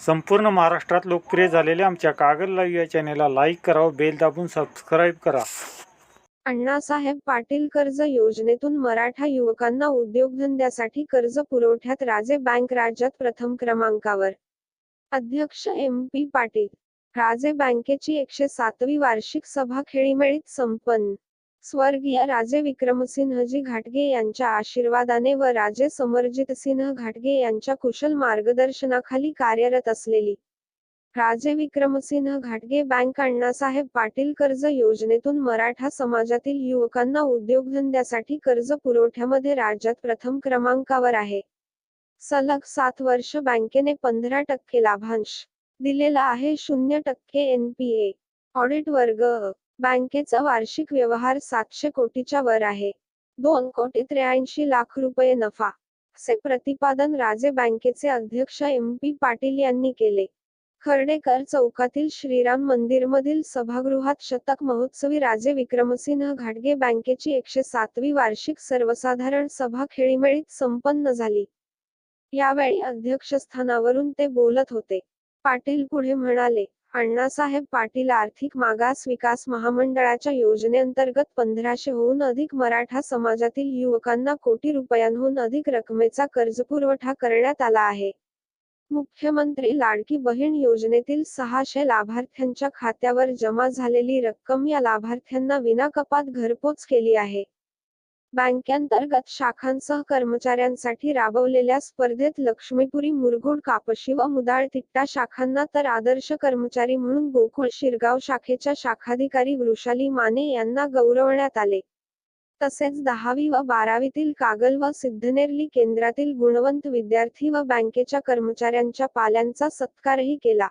संपूर्ण महाराष्ट्रात लोकप्रिय झालेल्या आमच्या कागद लाईव्ह या चॅनेलला लाईक करा बेल दाबून सबस्क्राईब करा. अण्णासाहेब पाटील कर्ज योजनेतून मराठा युवकांना उद्योगधंद्यासाठी कर्ज पुरवठ्यात राजे बँक राज्यात प्रथम क्रमांकावर. अध्यक्ष एम पी पाटील राजे बँकेची एकशे सातवी वार्षिक सभा खेळीमेळीत संपन्न. स्वर्गीय राजे विक्रमसिंहजी घाटगे यांच्या आशीर्वादाने व राजे समरजितसिंह घाटगे यांच्या कुशल मार्गदर्शनाखाली कार्यरत असलेली राजे विक्रमसिंह घाटगे बँक अण्णासाहेब पाटील कर्ज योजनेतून मराठा समाजातील युवकांना उद्योगधंद्यासाठी कर्ज पुरवठ्यामध्ये राज्यात प्रथम क्रमांकावर आहे. सलग सात वर्ष बँकेने पंधरा टक्के लाभांश दिलेला आहे. शून्य टक्के एनपीए ऑडिट वर्ग. बँकेचा वार्षिक व्यवहार सातशे कोटीच्या वर आहे. दोन कोटी त्र्याऐंशी लाख रुपये नफा. असे प्रतिपादन राजे बँकेचे अध्यक्ष एम पी पाटील यांनी केले. खर्डेकर चौकातील श्रीराम मंदिरमधील सभागृहात शतक महोत्सवी राजे विक्रमसिंह घाटगे बँकेची एकशे सातवी वार्षिक सर्वसाधारण सभा खेळीमेळीत संपन्न झाली. यावेळी अध्यक्षस्थानावरून ते बोलत होते. पाटील पुढे म्हणाले अण्णासाहेब पाटील आर्थिक मागास विकास महामंडळाच्या योजनेअंतर्गत पंधराशेहून अधिक मराठा समाजातील युवकांना कोटी रुपयांहून अधिक रकमेचा कर्जपुरवठा करण्यात आला आहे. मुख्यमंत्री लाडकी बहीण योजनेतील सहाशे लाभार्थ्यांच्या खात्यावर जमा झालेली रक्कम या लाभार्थ्यांना विनाकपात घरपोच केली आहे. बँकेअंतर्गत शाखांसह कर्मचाऱ्यांसाठी राबवलेल्या स्पर्धेत लक्ष्मीपुरी मुरगुड कापशी व मुदाळ तिट्टा शाखांना तर आदर्श कर्मचारी म्हणून गोकुळ शिरगाव शाखेच्या शाखाधिकारी वृषाली माने यांना गौरवण्यात आले. तसेच दहावी व बारावीतील कागल व सिद्धनेरली केंद्रातील गुणवंत विद्यार्थी व बँकेच्या कर्मचाऱ्यांच्या पाल्यांचा सत्कारही केला.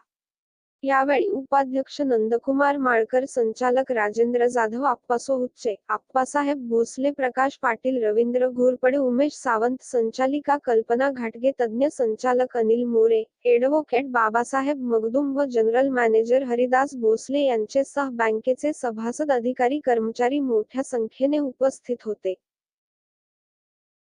यावेळी उपाध्यक्ष नंदकुमार माळकर संचालक राजेंद्र जाधव आप्पासो हुच्चे आप्पासाहेब भोसले प्रकाश पाटील रवींद्र घोरपडे उमेश सावंत संचालिका कल्पना घाटगे तज्ज्ञ संचालक अनिल मोरे एडव्होकेट बाबासाहेब मगदुम व जनरल मॅनेजर हरिदास भोसले यांचे सह बँकेचे सभासद अधिकारी कर्मचारी मोठ्या संख्येने उपस्थित होते.